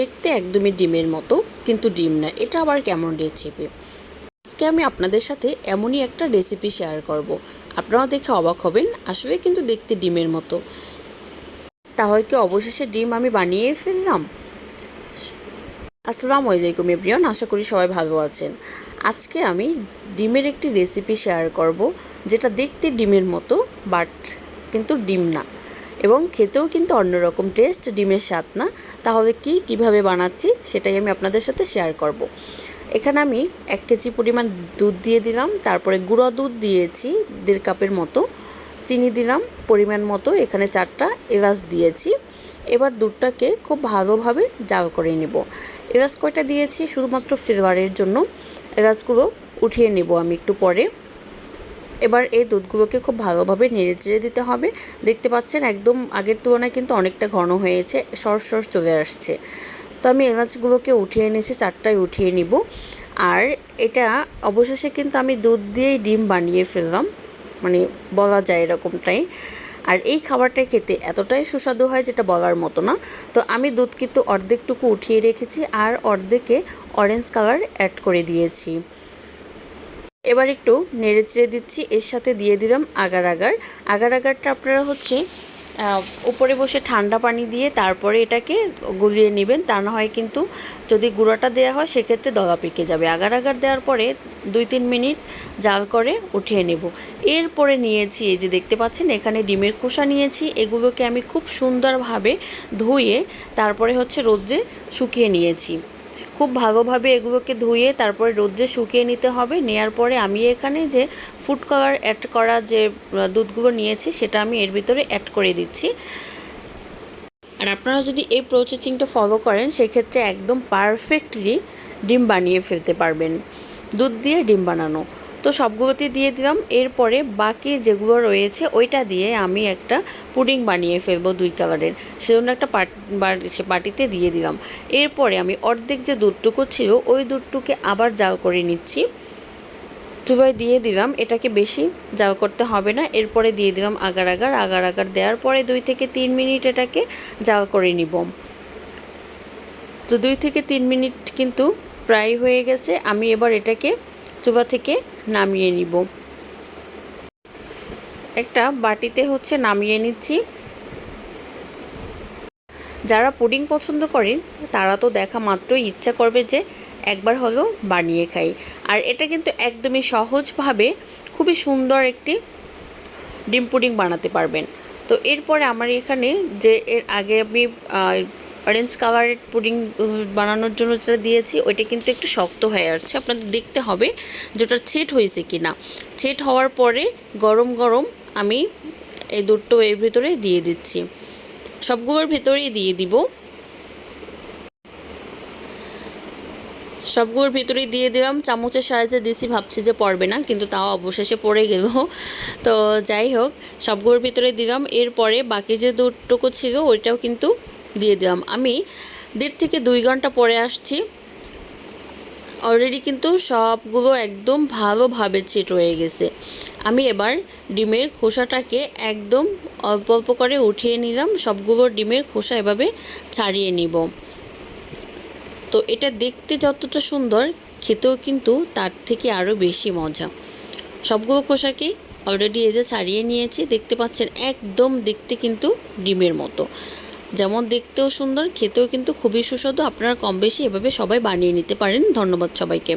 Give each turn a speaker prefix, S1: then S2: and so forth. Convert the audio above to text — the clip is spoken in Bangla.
S1: দেখতে একদমই ডিমের মতো, কিন্তু ডিম না। এটা আবার কেমন রেসিপি আজকে আমি আপনাদের সাথে এমনই একটা রেসিপি শেয়ার করব। আপনারা দেখে অবাক হবেন, আসলে কিন্তু দেখতে ডিমের মতো। তাহলে কি অবশেষে ডিম আমি বানিয়ে ফেললাম? আসসালামু আলাইকুম এভরিওয়ান, আশা করি সবাই ভালো আছেন। আজকে আমি ডিমের একটি রেসিপি শেয়ার করব, যেটা দেখতে ডিমের মতো বাট কিন্তু ডিম না। এবং খেতেও কিন্তু অন্যরকম টেস্ট ডিমের স্বাদ না। তাহলে কি, কীভাবে বানাচ্ছি, সেটাই আমি আপনাদের সাথে শেয়ার করব। এখানে আমি এক কেজি পরিমাণ দুধ দিয়ে দিলাম, তারপরে গুঁড়ো দুধ দিয়েছি, দেড় কাপের মতো। চিনি দিলাম, পরিমাণ মতো, এখানে চারটা এলাচ দিয়েছি। এবার দুধটাকে খুব ভালোভাবে জাল করে নেব। এলাচ কয়টা দিয়েছি, শুধুমাত্র ফ্লেভারের জন্য। এলাচগুলো উঠিয়ে নেব আমি একটু পরে। এবার এই দুধগুলোকে খুব ভালোভাবে নেড়ে চেড়ে দিতে হবে। দেখতে পাচ্ছেন একদম আগের তুলনায় কিন্তু অনেকটা ঘন হয়েছে সর সর চলে আসছে। তো আমি এলাচগুলোকে উঠিয়ে এনেছি, চারটায় উঠিয়ে নিব। আর এটা অবশেষে কিন্তু আমি দুধ দিয়েই ডিম বানিয়ে ফেললাম মানে বলা যায় এরকমটাই। আর এই খাবারটা খেতে এতটাই সুস্বাদু হয় যেটা বলার মতো না। তো আমি দুধ কিন্তু অর্ধেকটুকু উঠিয়ে রেখেছি আর অর্ধেকে অরেঞ্জ কালার অ্যাড করে দিয়েছি। এবার একটু নেড়ে চেড়ে দিচ্ছি, এর সাথে দিয়ে দিলাম আগার আগার। আগার আগারটা আপনারা হচ্ছে উপরে বসে ঠান্ডা পানি দিয়ে তারপরে এটাকে গুলিয়ে নেবেন, তা না হয় কিন্তু যদি গুঁড়োটা দেওয়া হয় সেক্ষেত্রে দলা পেকে যাবে। আগার আগার দেওয়ার পরে দুই তিন মিনিট জাল করে উঠিয়ে নেব। এরপরে নিয়েছি, এই যে দেখতে পাচ্ছেন, এখানে ডিমের খোসা নিয়েছি, এগুলোকে আমি খুব সুন্দরভাবে ধুয়ে তারপরে হচ্ছে রোদ্রে শুকিয়ে নিয়েছি। খুব ভালোভাবে এগুলোকে ধুয়ে তারপরে রোদ্রে শুকিয়ে নিতে হবে। নেয়ার পরে আমি এখানে যে ফুড কালার অ্যাড করা যে দুধগুলো নিয়েছি, সেটা আমি এর ভিতরে অ্যাড করে দিচ্ছি। আর আপনারা যদি এই প্রসেসিংটা ফলো করেন, সেক্ষেত্রে একদম পারফেক্টলি ডিম বানিয়ে ফেলতে পারবেন। দুধ দিয়ে ডিম বানানো। তো সবগুলোতে দিয়ে দিলাম। এরপরে বাকি যেগুলো রয়েছে, ওইটা দিয়ে আমি একটা পুডিং বানিয়ে ফেলব দুই কালারের। সেজন্য একটা সে বাটিতে দিয়ে দিলাম। এরপরে আমি অর্ধেক যে দুধটুকু ছিল, ওই দুধটুকে আবার জাল করে নিচ্ছি। চুলায় দিয়ে দিলাম, এটাকে বেশি জাল করতে হবে না। এরপরে দিয়ে দিলাম আগার আগার। আগার আগার দেওয়ার পরে দুই থেকে তিন মিনিট এটাকে জাল করে নিব। তো দুই থেকে তিন মিনিট কিন্তু প্রায় হয়ে গেছে। আমি এবার এটাকে চুলা থেকে নামিয়ে নিব। একটা বাটিতে হচ্ছে নামিয়ে নিচ্ছি। যারা পুডিং পছন্দ করেন, তারা তো দেখা মাত্রই ইচ্ছা করবে যে একবার হলো বানিয়ে খাই। আর এটা কিন্তু একদমই সহজভাবে খুবই সুন্দর একটি ডিম পুডিং বানাতে পারবেন। তো এরপরে আমার এখানে যে এর আগে আমি অরেঞ্জ কালারের পুডিং বানানোর জন্য যেটা দিয়েছি, ওইটা কিন্তু একটু শক্ত হয়ে আসছে। আপনাদের দেখতে হবে যে ওটা ছেট হয়েছে কি না ছেট হওয়ার পরে গরম গরম আমি এই দুটো এর ভিতরে দিয়ে দিচ্ছি। সবগুলোর ভেতরেই দিয়ে দিব। সবগুলোর ভিতরেই দিয়ে দিলাম। চামচের সাহায্যে দিয়েছি, ভাবছি যে পড়বে না, কিন্তু তাও অবশেষে পড়ে গেল। তো যাই হোক, সবগুলোর ভিতরে দিলাম। এরপরে বাকি যে দুধটুকু ছিল, ওইটাও কিন্তু দিয়ে দিলাম। আমি দেড় থেকে দুই ঘণ্টা পরে আসছি। অলরেডি কিন্তু সবগুলো একদম ভালোভাবে ছেট হয়ে গেছে। আমি এবার ডিমের খোসাটাকে একদম অল্প অল্প করে উঠিয়ে নিলাম। সবগুলো ডিমের খোসা এভাবে ছাড়িয়ে নিব। তো এটা দেখতে যতটা সুন্দর, খেতেও কিন্তু তার থেকে আরও বেশি মজা। সবগুলো খোসাকে অলরেডি যে ছাড়িয়ে নিয়েছি, দেখতে পাচ্ছেন, একদম দেখতে কিন্তু ডিমের মতো। যেমন দেখতেও সুন্দর, খেতেও কিন্তু খুবই সুস্বাদু। আপনারা কম বেশি এভাবে সবাই বানিয়ে নিতে পারেন। ধন্যবাদ সবাইকে।